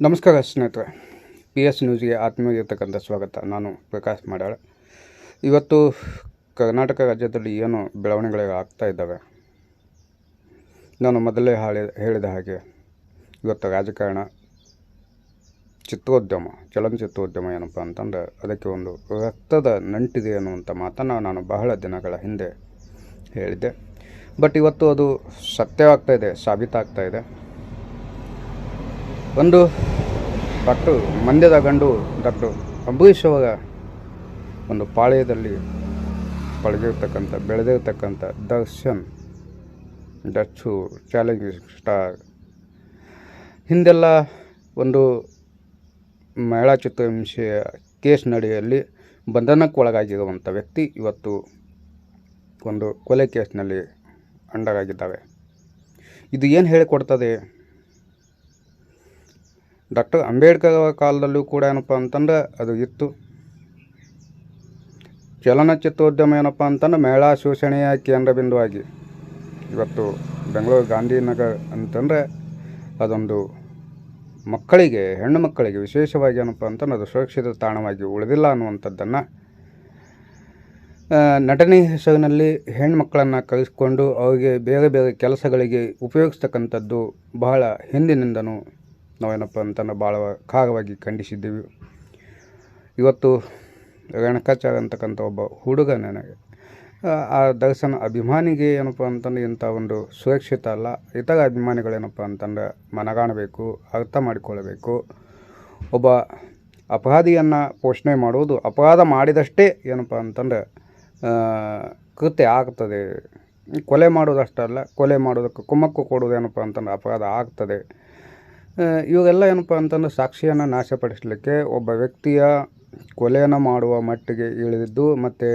ನಮಸ್ಕಾರ ಸ್ನೇಹಿತರೆ. P S ನ್ಯೂಸ್ಗೆ ಆತ್ಮೀಯವಾಗಿರ್ತಕ್ಕಂಥ ಸ್ವಾಗತ. ನಾನು ಪ್ರಕಾಶ್ ಮಾಡಾಳ್. ಇವತ್ತು ಕರ್ನಾಟಕ ರಾಜ್ಯದಲ್ಲಿ ಏನು ಬೆಳವಣಿಗೆಗಳು ಆಗ್ತಾ ಇದ್ದಾವೆ? ನಾನು ಮೊದಲೇ ಹಾಳಿ, ಹೇಳಿದ ಹಾಗೆ ಇವತ್ತು ರಾಜಕಾರಣ, ಚಿತ್ರೋದ್ಯಮ, ಚಲನಚಿತ್ರೋದ್ಯಮ ಏನಪ್ಪ ಅಂತಂದರೆ ಅದಕ್ಕೆ ಒಂದು ರಕ್ತದ ನಂಟಿದೆ ಅನ್ನುವಂಥ ಮಾತನ್ನು ನಾನು ಬಹಳ ದಿನಗಳ ಹಿಂದೆ ಹೇಳಿದ್ದೆ. ಬಟ್ ಇವತ್ತು ಅದು ಸತ್ಯವಾಗ್ತಾ ಇದೆ, ಸಾಬೀತಾಗ್ತಾ ಇದೆ. ಒಂದು ಡಾಕ್ಟರ್ ಮಂಡ್ಯದ ಗಂಡು ಡಾಕ್ಟರ್. ಅಂಬರೀಷ್ ಅವರ ಒಂದು ಪಾಳ್ಯದಲ್ಲಿ ಪಳಗಿರ್ತಕ್ಕಂಥ ಬೆಳೆದಿರ್ತಕ್ಕಂಥ ದರ್ಶನ್ ಡಚ್ಚು ಚಾಲೆಂಜಿಂಗ್ ಸ್ಟಾರ್. ಹಿಂದೆಲ್ಲ ಒಂದು ಮಹಿಳಾ ಚಿತ್ರಹಿಂಸೆಯ ಕೇಸ್ ನಡೆಯಲ್ಲಿ ಬಂಧನಕ್ಕೆ ಒಳಗಾಗಿರುವಂಥ ವ್ಯಕ್ತಿ ಇವತ್ತು ಒಂದು ಕೊಲೆ ಕೇಸ್ನಲ್ಲಿ ಅಂಡರಾಗಿದ್ದಾವೆ. ಇದು ಏನು ಹೇಳಿಕೊಡ್ತದೆ? ಡಾಕ್ಟರ್ ಅಂಬೇಡ್ಕರ್ ಅವರ ಕಾಲದಲ್ಲೂ ಕೂಡ ಏನಪ್ಪ ಅಂತಂದ್ರೆ ಅದು ಇತ್ತು. ಚಲನಚಿತ್ರೋದ್ಯಮ ಏನಪ್ಪ ಅಂತಂದ್ರೆ ಮಹಿಳಾ ಶೋಷಣೆಯ ಕೇಂದ್ರ ಬಿಂದುವಾಗಿ ಇವತ್ತು ಬೆಂಗಳೂರು ಗಾಂಧಿನಗರ ಅಂತಂದರೆ ಅದೊಂದು ಮಕ್ಕಳಿಗೆ, ಹೆಣ್ಣು ಮಕ್ಕಳಿಗೆ ವಿಶೇಷವಾಗಿ ಏನಪ್ಪ ಅಂತಂದ್ರೆ ಅದು ಸುರಕ್ಷಿತ ತಾಣವಾಗಿ ಉಳಿದಿಲ್ಲ ಅನ್ನುವಂಥದ್ದನ್ನು ನಟನೆ ಹೆಸರಿನಲ್ಲಿ ಹೆಣ್ಮಕ್ಕಳನ್ನು ಕಲಿಸ್ಕೊಂಡು ಅವರಿಗೆ ಬೇರೆ ಬೇರೆ ಕೆಲಸಗಳಿಗೆ ಉಪಯೋಗಿಸ್ತಕ್ಕಂಥದ್ದು ಬಹಳ ಹಿಂದಿನಿಂದನೂ ನಾವೇನಪ್ಪ ಅಂತಂದ್ರೆ ಭಾಳ ಖಾಗವಾಗಿ ಖಂಡಿಸಿದ್ದೀವಿ. ಇವತ್ತು ರೇಣಕಾಚಾರ್ ಅಂತಕ್ಕಂಥ ಒಬ್ಬ ಹುಡುಗ ನನಗೆ, ಆ ದರ್ಶನ ಅಭಿಮಾನಿಗೆ ಏನಪ್ಪ ಅಂತಂದ್ರೆ ಇಂಥ ಒಂದು ಸುರಕ್ಷಿತ ಅಲ್ಲ, ಇತರ ಅಭಿಮಾನಿಗಳೇನಪ್ಪ ಅಂತಂದ್ರೆ ಮನಗಾಣಬೇಕು, ಅರ್ಥ ಮಾಡಿಕೊಳ್ಳಬೇಕು. ಒಬ್ಬ ಅಪರಾಧಿಯನ್ನು ಪೋಷಣೆ ಮಾಡುವುದು ಅಪರಾಧ ಮಾಡಿದಷ್ಟೇ ಏನಪ್ಪ ಅಂತಂದ್ರೆ ಕೃತ್ಯ ಆಗ್ತದೆ. ಕೊಲೆ ಮಾಡೋದಷ್ಟಲ್ಲ, ಕೊಲೆ ಮಾಡೋದಕ್ಕೆ ಕುಮ್ಮಕ್ಕು ಕೊಡುವುದೇನಪ್ಪ ಅಂತಂದ್ರೆ ಅಪರಾಧ ಆಗ್ತದೆ. ಇವೆಲ್ಲ ಏನಪ್ಪ ಅಂತಂದ್ರೆ ಸಾಕ್ಷಿಯನ್ನು ನಾಶಪಡಿಸಲಿಕ್ಕೆ ಒಬ್ಬ ವ್ಯಕ್ತಿಯ ಕೊಲೆಯನ್ನು ಮಾಡುವ ಮಟ್ಟಿಗೆ ಇಳಿದಿದ್ದು ಮತ್ತು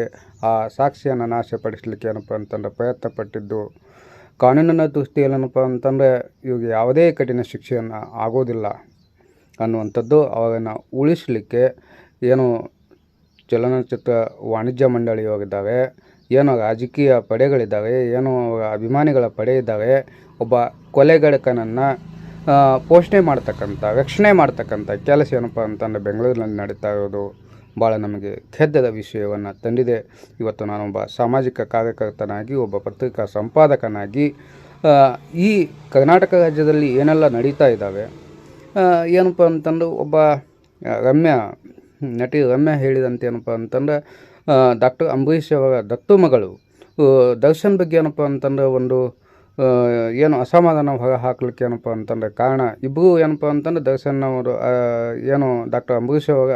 ಆ ಸಾಕ್ಷಿಯನ್ನು ನಾಶಪಡಿಸಲಿಕ್ಕೆ ಏನಪ್ಪ ಅಂತಂದ್ರೆ ಪ್ರಯತ್ನ ಪಟ್ಟಿದ್ದು ಕಾನೂನಿನ ದೃಷ್ಟಿಯಲ್ಲಿ ಏನಪ್ಪ ಅಂತಂದರೆ ಇವಾಗ ಯಾವುದೇ ಕಠಿಣ ಶಿಕ್ಷೆಯನ್ನು ಆಗೋದಿಲ್ಲ ಅನ್ನುವಂಥದ್ದು ಅವನ್ನು ಉಳಿಸಲಿಕ್ಕೆ ಏನು ಚಲನಚಿತ್ರ ವಾಣಿಜ್ಯ ಮಂಡಳಿಯಾಗಿದ್ದಾವೆ ಏನು ರಾಜಕೀಯ ಪಡೆಗಳಿದ್ದಾವೆ, ಏನು ಅಭಿಮಾನಿಗಳ ಪಡೆ ಇದ್ದಾವೆ, ಒಬ್ಬ ಕೊಲೆಗಡಕನನ್ನು ಪೋಷಣೆ ಮಾಡ್ತಕ್ಕಂಥ ರಕ್ಷಣೆ ಮಾಡ್ತಕ್ಕಂಥ ಕೆಲಸ ಏನಪ್ಪ ಅಂತಂದರೆ ಬೆಂಗಳೂರಿನಲ್ಲಿ ನಡೀತಾ ಇರೋದು ಭಾಳ ನಮಗೆ ಖೆದ್ದದ ವಿಷಯವನ್ನು ತಂದಿದೆ. ಇವತ್ತು ನಾನೊಬ್ಬ ಸಾಮಾಜಿಕ ಕಾರ್ಯಕರ್ತನಾಗಿ, ಒಬ್ಬ ಪತ್ರಿಕಾ ಸಂಪಾದಕನಾಗಿ ಈ ಕರ್ನಾಟಕ ರಾಜ್ಯದಲ್ಲಿ ಏನೆಲ್ಲ ನಡೀತಾ ಇದ್ದಾವೆ? ಏನಪ್ಪ ಅಂತಂದ್ರೆ ಒಬ್ಬ ರಮ್ಯ, ನಟಿ ರಮ್ಯ ಹೇಳಿದಂತೆ ಏನಪ್ಪ ಅಂತಂದ್ರೆ ಡಾಕ್ಟರ್ ಅಂಬರೀಷ್ ಅವರ ದತ್ತು ಮಗಳು. ದರ್ಶನ್ ಬಗ್ಗೆ ಏನಪ್ಪ ಅಂತಂದ್ರೆ ಒಂದು ಏನು ಅಸಮಾಧಾನ ಹೊರ ಹಾಕ್ಲಿಕ್ಕೆ ಏನಪ್ಪ ಅಂತಂದ್ರೆ ಕಾರಣ ಇಬ್ಬರೂ ಏನಪ್ಪ ಅಂತಂದ್ರೆ ದರ್ಶನ್ ಅವರು ಏನು ಡಾಕ್ಟರ್ ಅಂಬರೀಷ್ ಅವರ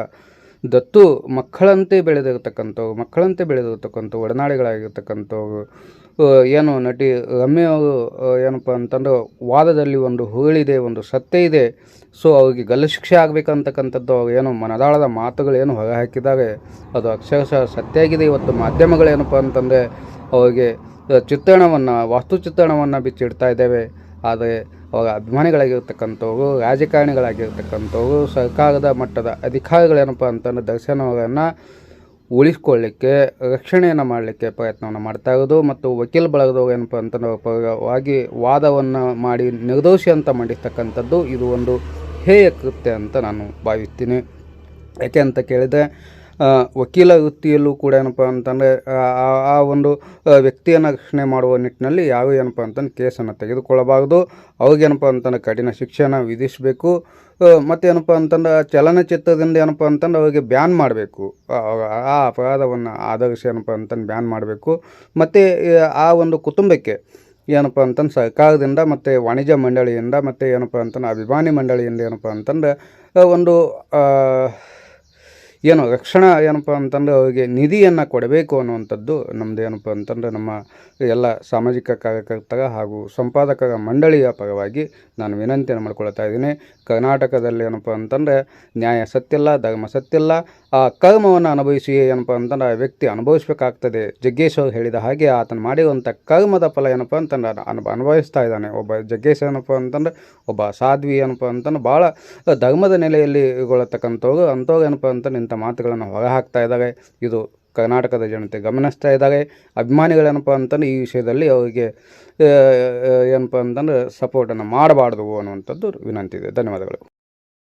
ದತ್ತು ಮಕ್ಕಳಂತೆ ಬೆಳೆದಿರ್ತಕ್ಕಂಥವು ಮಕ್ಕಳಂತೆ ಬೆಳೆದಿರ್ತಕ್ಕಂಥವು, ಒಡನಾಡಿಗಳಾಗಿರ್ತಕ್ಕಂಥವು ಏನು ನಟಿ ರಮ್ಯ ಅವರು ಏನಪ್ಪ ಅಂತಂದ್ರೆ ವಾದದಲ್ಲಿ ಒಂದು ಹುರುಳಿದೆ ಒಂದು ಸತ್ಯ ಇದೆ. ಸೊ, ಅವ್ರಿಗೆ ಗಲ್ಲು ಶಿಕ್ಷೆ ಆಗಬೇಕಂತಕ್ಕಂಥದ್ದು, ಅವ್ರು ಏನು ಮನದಾಳದ ಮಾತುಗಳೇನು ಹೊರ ಹಾಕಿದ್ದಾರೆ. ಅದು ಅಕ್ಷರಶಃ ಸತ್ಯ ಆಗಿದೆ ಇವತ್ತು ಮಾಧ್ಯಮಗಳೇನಪ್ಪ ಅಂತಂದರೆ ಅವರಿಗೆ ಚಿತ್ರಣವನ್ನು ವಾಸ್ತು ಚಿತ್ರಣವನ್ನು ಬಿಚ್ಚಿಡ್ತಾ ಇದ್ದೇವೆ. ಆದರೆ ಅವರ ಅಭಿಮಾನಿಗಳಾಗಿರ್ತಕ್ಕಂಥವ್ರು, ರಾಜಕಾರಣಿಗಳಾಗಿರ್ತಕ್ಕಂಥವ್ರು, ಸರ್ಕಾರದ ಮಟ್ಟದ ಅಧಿಕಾರಿಗಳೇನಪ್ಪ ಅಂತಂದ್ರೆ ದರ್ಶನ ಅವರನ್ನು ಉಳಿಸ್ಕೊಳ್ಳಿಕ್ಕೆ, ರಕ್ಷಣೆಯನ್ನು ಮಾಡಲಿಕ್ಕೆ ಪ್ರಯತ್ನವನ್ನು ಮಾಡ್ತಾ ಇರೋದು ಮತ್ತು ವಕೀಲ ಬಳಗದವ್ರು ಏನಪ್ಪ ಅಂತಂದ್ರೆ ಪರವಾಗಿ ವಾದವನ್ನು ಮಾಡಿ ನಿರ್ದೋಷಿ ಅಂತ ಮಾಡಿರ್ತಕ್ಕಂಥದ್ದು ಇದು ಒಂದು ಹೇಯ ಕೃತ್ಯ ಅಂತ ನಾನು ಭಾವಿಸ್ತೀನಿ. ಯಾಕೆ ಅಂತ ಕೇಳಿದರೆ ವಕೀಲ ವೃತ್ತಿಯಲ್ಲೂ ಕೂಡ ಏನಪ್ಪ ಅಂತಂದರೆ, ಆ ಒಂದು ವ್ಯಕ್ತಿಯನ್ನು ರಕ್ಷಣೆ ಮಾಡುವ ನಿಟ್ಟಿನಲ್ಲಿ ಯಾವ ಏನಪ್ಪ ಅಂತಂದು ಕೇಸನ್ನು ತೆಗೆದುಕೊಳ್ಳಬಾರ್ದು. ಅವ್ರಿಗೇನಪ್ಪ ಅಂತಂದ್ರೆ ಕಠಿಣ ಶಿಕ್ಷೆನ ವಿಧಿಸಬೇಕು. ಮತ್ತೇನಪ್ಪ ಅಂತಂದ್ರೆ ಚಲನಚಿತ್ರದಿಂದ ಏನಪ್ಪ ಅಂತಂದ್ರೆ ಅವರಿಗೆ ಬ್ಯಾನ್ ಮಾಡಬೇಕು. ಆ ಅಪರಾಧವನ್ನು ಆಧರಿಸಿ ಏನಪ್ಪ ಅಂತಂದು ಬ್ಯಾನ್ ಮಾಡಬೇಕು. ಮತ್ತು, ಆ ಒಂದು ಕುಟುಂಬಕ್ಕೆ ಏನಪ್ಪ ಅಂತಂದು ಸರ್ಕಾರದಿಂದ ಮತ್ತು ವಾಣಿಜ್ಯ ಮಂಡಳಿಯಿಂದ ಮತ್ತು ಏನಪ್ಪ ಅಂತಂದ್ರೆ ಅಭಿಮಾನಿ ಮಂಡಳಿಯಿಂದ ಏನಪ್ಪ ಅಂತಂದ್ರೆ ಒಂದು ಏನು ರಕ್ಷಣಾ ಏನಪ್ಪ ಅಂತಂದ್ರೆ ಅವರಿಗೆ ನಿಧಿಯನ್ನು ಕೊಡಬೇಕು ಅನ್ನುವಂಥದ್ದು ನಮ್ಮದು ಏನಪ್ಪ ಅಂತಂದರೆ ನಮ್ಮ ಎಲ್ಲ ಸಾಮಾಜಿಕ ಕಾರ್ಯಕರ್ತರ ಹಾಗೂ ಸಂಪಾದಕರ ಮಂಡಳಿಯ ಪರವಾಗಿ ನಾನು ವಿನಂತಿಯನ್ನು ಮಾಡ್ಕೊಳ್ತಾ ಇದ್ದೀನಿ. ಕರ್ನಾಟಕದಲ್ಲಿ ಏನಪ್ಪ ಅಂತಂದರೆ ನ್ಯಾಯ ಸತ್ತಿಲ್ಲ ಧರ್ಮ ಸತ್ತಿಲ್ಲ ಆ ಕರ್ಮವನ್ನು ಅನುಭವಿಸಿ ಏನಪ್ಪ ಅಂತಂದ್ರೆ ಆ ವ್ಯಕ್ತಿ ಅನುಭವಿಸಬೇಕಾಗ್ತದೆ. ಜಗ್ಗೇಶ್ ಅವರು ಹೇಳಿದ ಹಾಗೆ ಆತನ ಮಾಡಿರುವಂಥ ಕರ್ಮದ ಫಲ ಏನಪ್ಪ ಅಂತಂದ್ರೆ ಅನು ಅನುಭವಿಸ್ತಾ ಇದ್ದಾನೆ. ಒಬ್ಬ ಜಗ್ಗೇಶ್ ಏನಪ್ಪ ಅಂತಂದ್ರೆ ಒಬ್ಬ ಸಾಧ್ವಿ ಏನಪ್ಪ ಅಂತಂದ್ರೆ ಭಾಳ ಧರ್ಮದ ನೆಲೆಯಲ್ಲಿ ಗೊಳ್ಳತಕ್ಕಂಥವ್ರು ಅಂಥವ್ರು ಏನಪ್ಪ ಅಂತಂದ್ರೆ ಇಂಥ ಮಾತುಗಳನ್ನು ಹೊರಹಾಕ್ತಾ ಇದ್ದಾರೆ. ಇದು ಕರ್ನಾಟಕದ ಜನತೆ ಗಮನಿಸ್ತಾ ಇದ್ದಾರೆ. ಅಭಿಮಾನಿಗಳೇನಪ್ಪ ಅಂತಂದ್ರೆ ಈ ವಿಷಯದಲ್ಲಿ ಅವರಿಗೆ ಏನಪ್ಪ ಅಂತಂದ್ರೆ ಸಪೋರ್ಟನ್ನು ಮಾಡಬಾರ್ದು ಅನ್ನುವಂಥದ್ದು ವಿನಂತಿ ಇದೆ. ಧನ್ಯವಾದಗಳು.